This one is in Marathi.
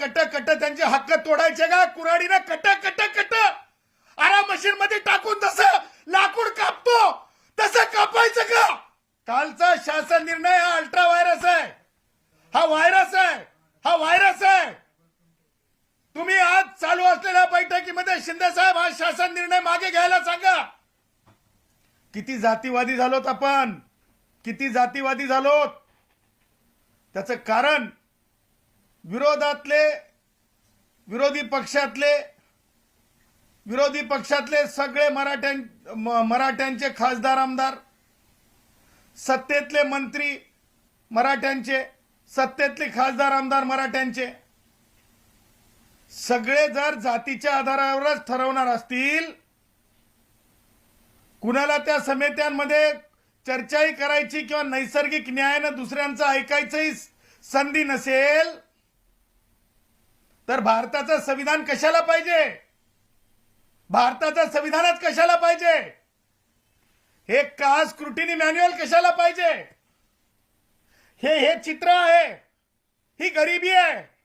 कट कट त्यांचे हक्क तोडायचे का? कुऱ्हाडीनं कट कट कट. आरा मशीन मध्ये टाकून जसं लाकूड कापतो तसं कापायचं का? कालचा शासन निर्णय हा अल्ट्रा व्हायरस आहे. हा व्हायरस आहे. हा व्हायरस आहे. तुम्ही आज चालू असलेल्या बैठकीमध्ये शिंदे साहेब हा शासन निर्णय मागे घ्यायला सांगा. किती जातीवादी झालोत आपण? किती जातीवादी झालोत? त्याचं कारण विरोधातले विरोधी पक्षातले विरोधी पक्षातले सगळे मराठ्यां मराठ्यांचे खासदार आमदार सत्तेतले मंत्री मराठ्यांचे सत्तेतले खासदार आमदार मराठ्यांचे सगळे जर जातीच्या आधारावरच ठरवणार असतील कुणाला त्या समित्यांमध्ये चर्चाही करायची किंवा नैसर्गिक न्यायानं दुसऱ्यांचं ऐकायचंही संधी नसेल तर भारताचं संविधान कशाला पाहिजे? भारताचं संविधानच कशाला पाहिजे? हे का स्क्रुटिनी मॅन्युअल कशाला पाहिजे? हे हे चित्र आहे. ही गरिबी आहे.